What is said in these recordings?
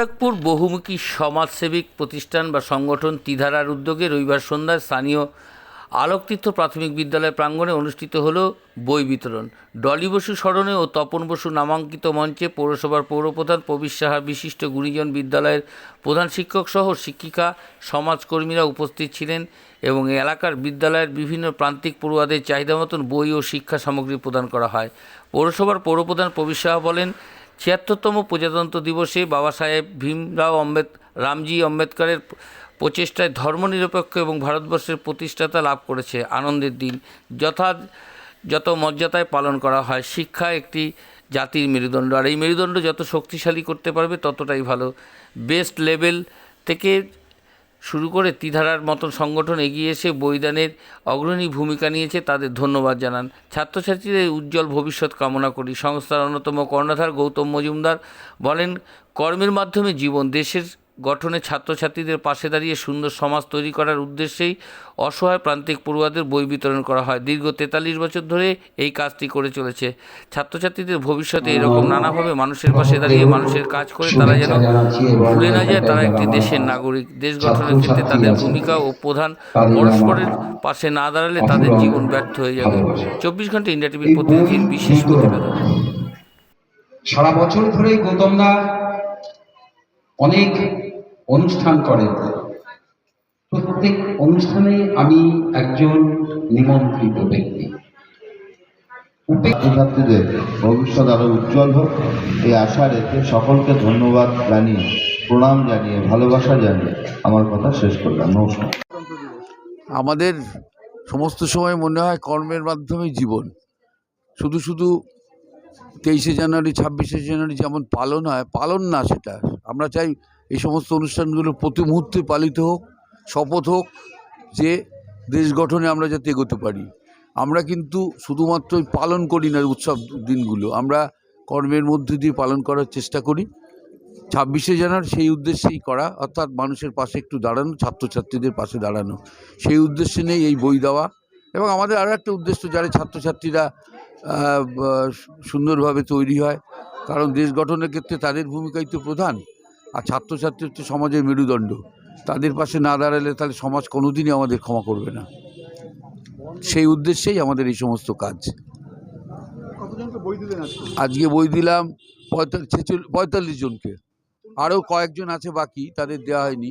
ব্যারাকপুর বহুমুখী সমাজসেবিক প্রতিষ্ঠান বা সংগঠন তিধারার উদ্যোগে রবিবার সন্ধ্যায় স্থানীয় আলোকতীর্থ প্রাথমিক বিদ্যালয় প্রাঙ্গণে অনুষ্ঠিত হল বই বিতরণ ডলি বসু স্মরণে ও তপন বসু নামাঙ্কিত মঞ্চে পৌরসভার পৌরপ্রধান প্রবীর সাহা বিশিষ্ট গুণীজন বিদ্যালয়ের প্রধান শিক্ষক সহ শিক্ষিকা সমাজকর্মীরা উপস্থিত ছিলেন এবং এলাকার বিদ্যালয়ের বিভিন্ন প্রান্তিক পড়ুয়াদের চাহিদা মতন বই ও শিক্ষা সামগ্রী প্রদান করা হয় পৌরসভার পৌরপ্রধান প্রবীর সাহা বলেন ছিয়াত্তরতম প্রজাতন্ত্র দিবসে বাবা সাহেব ভীমরাও আম্বেদ, রামজি আম্বেদকরের প্রচেষ্টায় ধর্মনিরপেক্ষ এবং ভারতবর্ষের প্রতিষ্ঠাতা লাভ করেছে আনন্দের দিন। যথা, যত মর্যাদায় পালন করা হয়, শিক্ষা একটি জাতির মেরুদণ্ড। আর এই মেরুদণ্ড যত শক্তিশালী করতে পারবে ততটাই ভালো। বেস্ট লেভেল থেকে শুরু করে তিধারার মতো সংগঠন এগিয়ে এসে বৈদানের অগ্রণী ভূমিকা নিয়েছে তাদের ধন্যবাদ জানান। ছাত্রছাত্রীদের উজ্জ্বল ভবিষ্যৎ কামনা করি। সংস্থার অন্যতম কর্ণধার গৌতম মজুমদার বলেন, কর্মের মাধ্যমে জীবন দেশের গঠনে ছাত্রছাত্রীদের পাশে দাঁড়িয়ে সুন্দর সমাজ তৈরি করার উদ্দেশ্যেই অসহায় প্রান্তিক পড়ুয়াদের বই বিতরণ করা হয়। দীর্ঘ তেতাল্লিশ বছর ধরে এই কাজটি করে চলেছে। ছাত্রছাত্রীদের ভবিষ্যতে এরকম নানাভাবে মানুষের পাশে দাঁড়িয়ে মানুষের কাজ করে তারা যেন ভুলে না যায়, তারা একটি দেশের নাগরিক। দেশ গঠনের ক্ষেত্রে তাদের ভূমিকা ও প্রধান পরস্পরের পাশে না দাঁড়ালে তাদের জীবন ব্যর্থ হয়ে যাবে। চব্বিশ ঘণ্টা ইন্ডিয়া টিভির প্রতিনিধির বিশেষ প্রতিবেদন। সারা বছর ধরেই গৌতমদা অনেক অনুষ্ঠান করেন প্রত্যেক অনুষ্ঠানে আমি একজন নিমন্ত্রিত ব্যক্তি। ছাত্রছাত্রীদের ভবিষ্যৎ আরও উজ্জ্বল হোক এই আশা রেখে সকলকে ধন্যবাদ জানিয়ে প্রণাম জানিয়ে ভালোবাসা জানিয়ে আমার কথা শেষ করলাম। নমস্কার। আমাদের সমস্ত সময় মনে হয় কর্মের মাধ্যমে জীবন। শুধু শুধু তেইশে জানুয়ারি ছাব্বিশে জানুয়ারি যেমন পালন হয় পালন না সেটা। আমরা চাই এই সমস্ত অনুষ্ঠানগুলো প্রতি মুহূর্তে পালিত হোক, শপথ হোক, যে দেশ গঠনে আমরা যাতে এগোতে পারি। আমরা কিন্তু শুধুমাত্র পালন করি না উৎসব দিনগুলো, আমরা কর্মের মধ্যে দিয়ে পালন করার চেষ্টা করি। ছাব্বিশে জানুয়ারি সেই উদ্দেশ্যেই করা, অর্থাৎ মানুষের পাশে একটু দাঁড়ানো, ছাত্রছাত্রীদের পাশে দাঁড়ানো। সেই উদ্দেশ্যে নেই এই বই দেওয়া। এবং আমাদের আরও একটা উদ্দেশ্য, যারা ছাত্রছাত্রীরা সুন্দরভাবে তৈরি হয়, কারণ দেশ গঠনের ক্ষেত্রে তাদের ভূমিকাই তো প্রধান। আর ছাত্রছাত্রী হচ্ছে সমাজের মেরুদণ্ড। তাদের পাশে না দাঁড়ালে তাহলে সমাজ কোনোদিনই আমাদের ক্ষমা করবে না। সেই উদ্দেশ্যেই আমাদের এই সমস্ত কাজ। আজকে? বই দিলাম পঁয়তাল্লিশ জনকে। আরও কয়েকজন আছে বাকি তাদের দেওয়া হয়নি।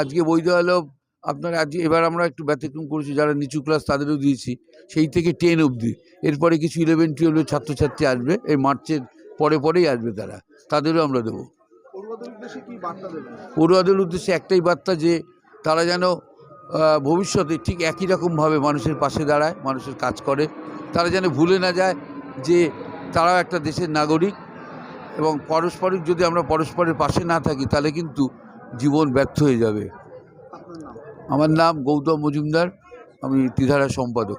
আজকে বই দেওয়া হলো আপনার আজকে এবার আমরা একটু ব্যতিক্রম করেছি যারা নিচু ক্লাস তাদেরও দিয়েছি। সেই থেকে টেন অবধি। এরপরে কিছু ইলেভেন টুয়েলভের ছাত্রছাত্রী আসবে এই মার্চের পরে পরেই আসবে তারা। তাদেরও আমরা দেবো। পড়ুয়াদের উদ্দেশ্যে একটাই বার্তা যে তারা যেন ভবিষ্যতে ঠিক একই রকমভাবে মানুষের পাশে দাঁড়ায় মানুষের কাজ করে। তারা যেন ভুলে না যায় যে তারাও একটা দেশের নাগরিক এবং পারস্পরিক যদি আমরা পরস্পরের পাশে না থাকি তাহলে কিন্তু জীবন ব্যর্থ হয়ে যাবে। আমার নাম গৌতম মজুমদার আমি ত্রিধারা সম্পাদক।